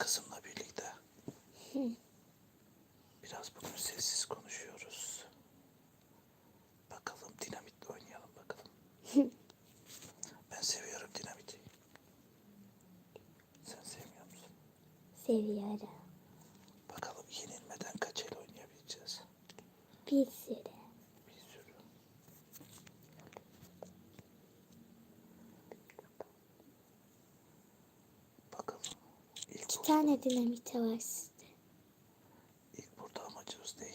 kızımla birlikte. Biraz bugün sessiz konuşuyoruz. Bakalım dinamitle oynayalım bakalım. ben seviyorum dinamiti. Sen sevmiyor musun? Seviyorum. Bakalım yenilmeden kaç el oynayabileceğiz. Bir sürü. Bir sürü. Bakalım. İlk, İki bu- tane dinamite var sizde. ilk burada amacımız ne?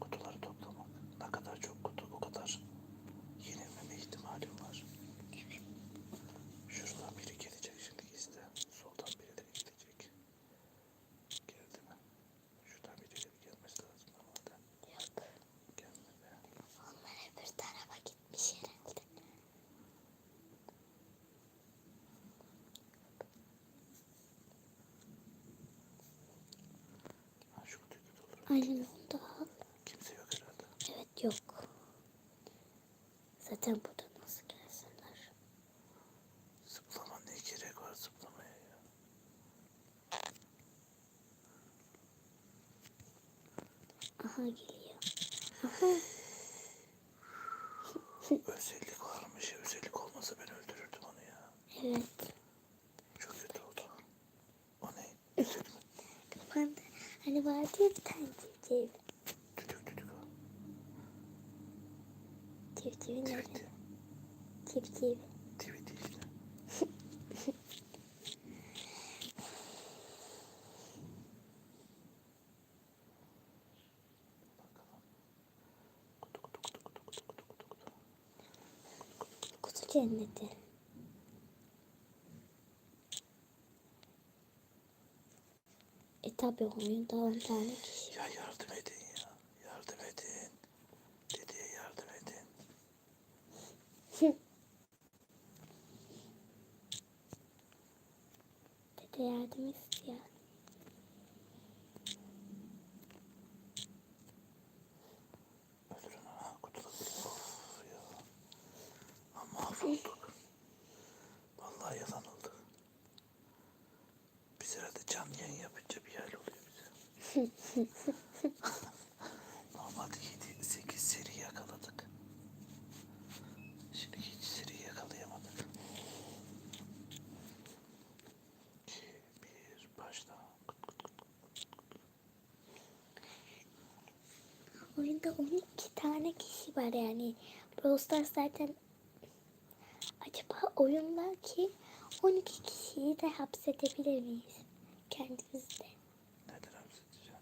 Kutuları toplamak. Ne kadar çok kutu o kadar yenilmeme ihtimalim var. Şuradan biri gelecek şimdi gizli. Soldan birileri gelecek. Geldi mi? Şuradan birileri gelmesi lazım normalde. Yok. Gelmedi. Onlar öbür tarafa gitmiş herhalde. Ha şu kutuyu da doldur. Aynen onu da al. Kimse yok herhalde. Evet yok. Zaten burada nasıl gelsinler? Zıplama ne gerek var zıplamaya ya. Aha geliyor. Özellik varmış. Özellik olmasa ben öldürürdüm onu ya. Evet. Çok kötü oldu. O ne? Kapandı. Hani vardı ya bir tane civciv. Düdük düdük o. Civcivi nerede? Tweet'i. Civciv. Tweet'i işte. Bakalım. Kutu kutu kutu kutu kutu kutu kutu kutu. Kutu cenneti. E tabi oyunda 10 tane kişi. Ya yardım edin ya. Yardım edin. Dedeye yardım edin. Dede yardım istiyor. Mahvolduk. Vallahi yalan oldu. Biz herhalde canlı yayın yapınca bir hal oluyor bize. Normalde 7 8 seri yakaladık. Şimdi hiç seri yakalayamadık. 2 1 başla. Kut kut kut. Oyunda 12 tane kişi var yani. Brawl Stars zaten acaba oyunlar ki 12 kişiyi de hapsedebilir miyiz? Kendimizde. Neden hapsedeceğim?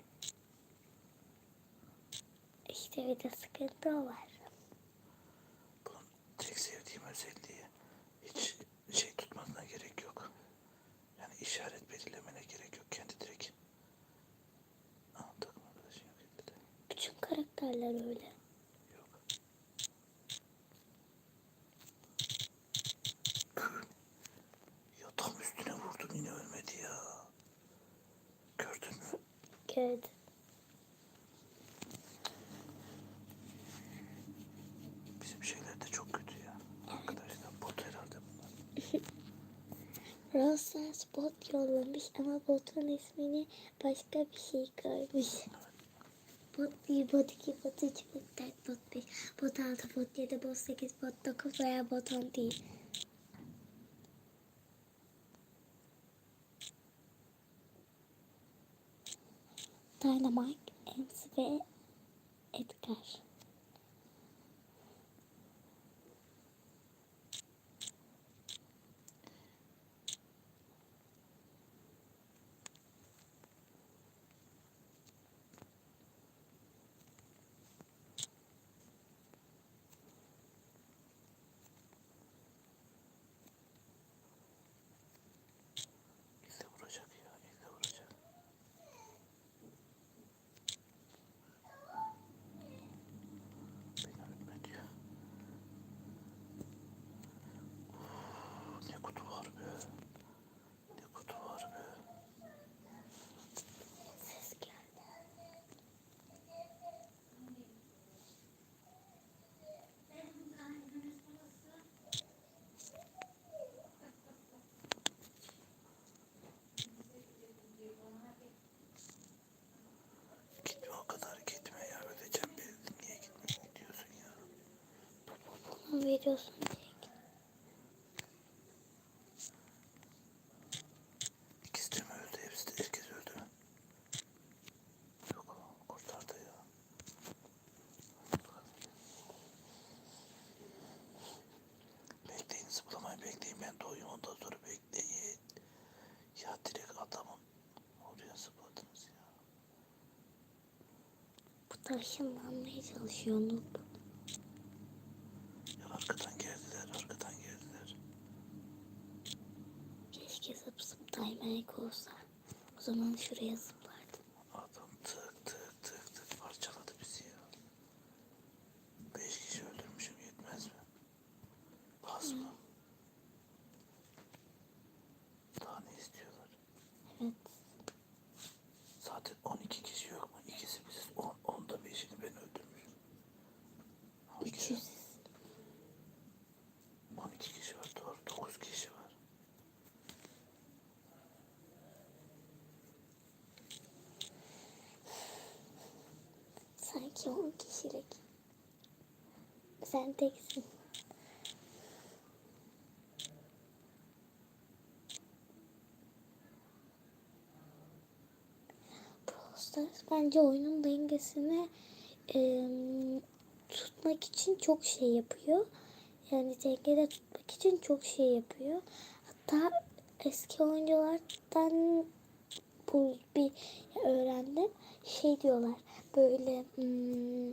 İşte bir de sıkıntı o var. Bunun tek sevdiğim özelliği hiç şey tutmasına gerek yok. Yani işaret belirlemene gerek yok. Kendi direkt. Aa, takım arkadaşın yok elinde de. Karakterler öyle. Yok. Ya tam üstüne vurdum yine ölmedi ya. Gördün mü? Gördüm. Bizim şeyler de çok kötü ya. Arkadaşlar bot herhalde bunlar. Bot yollamış ama botun ismini başka bir şey koymuş. Bot 1, bot 2, bot 3, bot 4, bot 5, bot 6, bot 7, bot 8, bot 9 veya bot 10 değil. Dynamite, Ems ve Edgar. Veriyorsun direkt. İkisi de mi öldü? Hepsi de herkes öldü mü? Yok kurtardı ya. Bekleyin zıplamayın bekleyin ben doğuyum ondan sonra bekleyin. Ya direkt adamın oraya zıpladınız ya. Bu da ışınlanmaya çalışıyor Noob. Ya arkadan geldiler arkadan geldiler. Keşke zıp daymak olsa. O zaman şuraya zıplardım. Adam tık tık tık tık parçaladı bizi ya. Beş kişi öldürmüşüm yetmez mi? Az mı? Daha ne istiyorlar? Evet. Zaten 12 kişi yok mu? İkisi biziz. 10, 10'da beşini ben öldürmüşüm. Hangi? 300. 12 kişi var doğru. 9 kişi var. Sanki 10 kişilik. Sen teksin. Stars bence oyunun dengesini em, tutmak için çok şey yapıyor. Yani dengede tutmak için çok şey yapıyor. Hatta eski oyunculardan bu bir öğrendim. Şey diyorlar böyle hmm,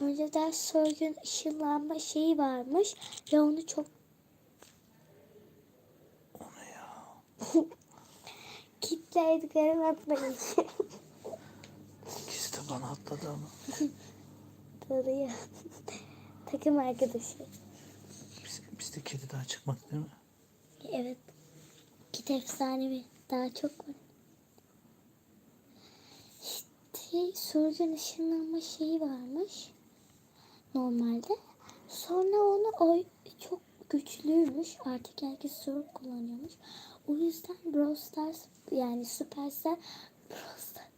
önceden sörgün ışınlanma şeyi varmış ve onu çok O ne ya? kitlediklerini atmayın. İkisi de bana atladı ama. Tanıyor. Takım arkadaşı. Biz, bizde kedi daha çıkmadı değil mi? Evet. Kit efsanevi. Daha çok var. İşte sörgün ışınlanma şeyi varmış. Normalde. Sonra onu oy çok güçlüymüş. Artık herkes sörg kullanıyormuş. O yüzden Brawl Stars yani Supercell Brawl Stars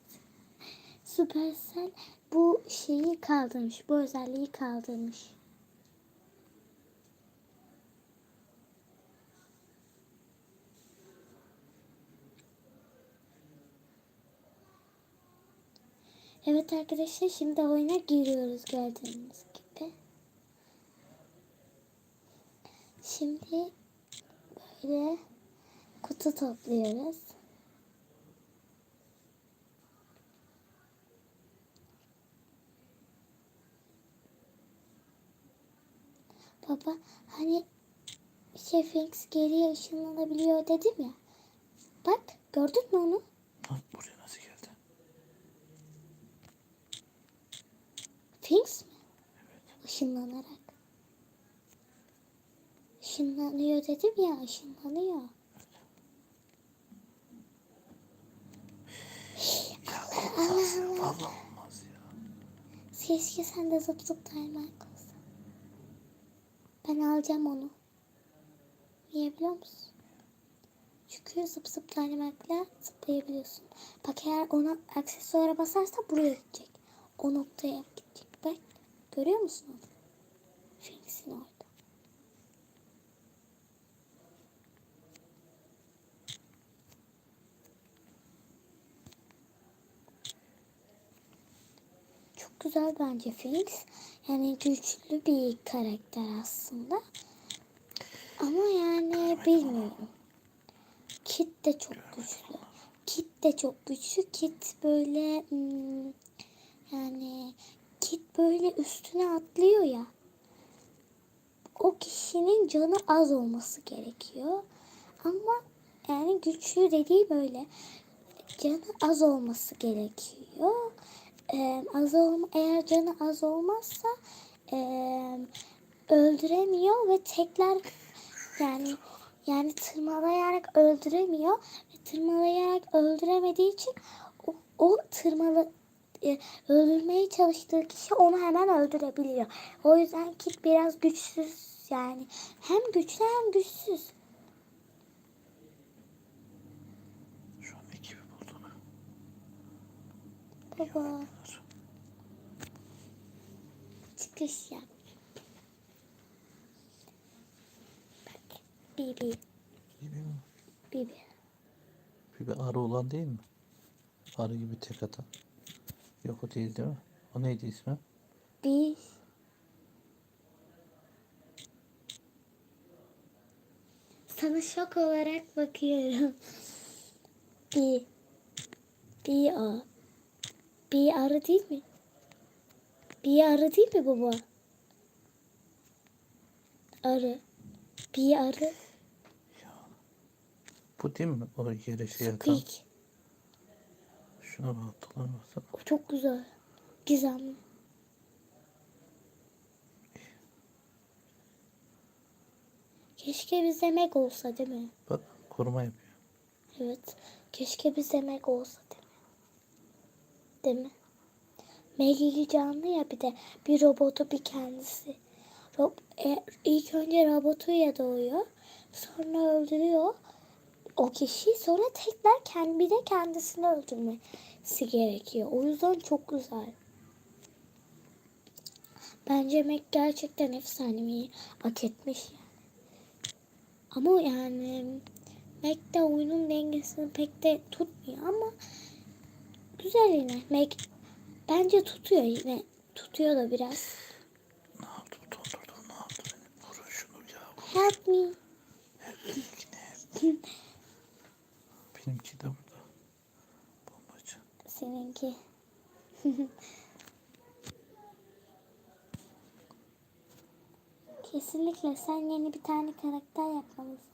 Supercell bu şeyi kaldırmış. Bu özelliği kaldırmış. Evet arkadaşlar şimdi oyuna giriyoruz gördüğünüz gibi. Şimdi böyle kutu topluyoruz. Baba hani şey Finks geriye ışınlanabiliyor dedim ya. Bak gördün mü onu? Lan buraya nasıl Finks mi? Işınlanarak. Işınlanıyor dedim ya, ışınlanıyor. Ya olmaz ya. Vallahi olmaz ya. Keşke sen de zıp zıp daima olsa. Ben alacağım onu. Niye biliyor musun? Çünkü zıp zıp dynamikle zıplayabiliyorsun. Bak eğer ona aksesuara basarsa buraya gidecek. O noktaya gidecek. Görüyor musun? Finks'in orada. Çok güzel bence Finks. Yani güçlü bir karakter aslında. Ama yani bilmiyorum. Kit de çok güçlü. Kit de çok güçlü. Kit böyle hmm, yani Kit böyle üstüne atlıyor ya. O kişinin canı az olması gerekiyor. Ama yani güçlü dediği böyle canı az olması gerekiyor. Ee, az olma, eğer canı az olmazsa ee, öldüremiyor ve tekrar yani yani tırmalayarak öldüremiyor ve tırmalayarak öldüremediği için o, o tırmalı e, öldürmeye çalıştığı kişi onu hemen öldürebiliyor. O yüzden Kit biraz güçsüz yani. Hem güçlü hem güçsüz. Şu an ekibi buldun. Baba. Çıkış yap. Bak. Bibi. Bibi mi? Bibi. Bibi arı olan değil mi? Arı gibi tek atan. Yok o değil değil mi? O neydi ismi? Bi. Sana şok olarak bakıyorum. Bi. Bi o. Bi arı değil mi? Bi arı değil mi baba? Arı. Bi arı. Bu değil mi? O yere şey atan. Kıyık. Şuna bak dolar baksana. Çok güzel. Gizemli. Keşke biz yemek olsa değil mi? Bak koruma yapıyor. Evet. Keşke biz yemek olsa değil mi? Değil mi? Maggie canlı ya bir de bir robotu bir kendisi. Rob e, ilk önce robotu doğuyor. Sonra öldürüyor o kişi. Sonra tekrar kendi de kendisini öldürmesi gerekiyor. O yüzden çok güzel. Bence Mac gerçekten efsaneyi hak etmiş yani. Ama yani Mac de oyunun dengesini pek de tutmuyor ama güzel yine. Mac bence tutuyor yine. Tutuyor da biraz. Ne yaptı bu dondurdu ne yaptı beni? Vurun şunu ya. Help me. Benimki ne? Benimki de burada. Bombacı. Seninki. Kesinlikle sen yeni bir tane karakter yapmalısın.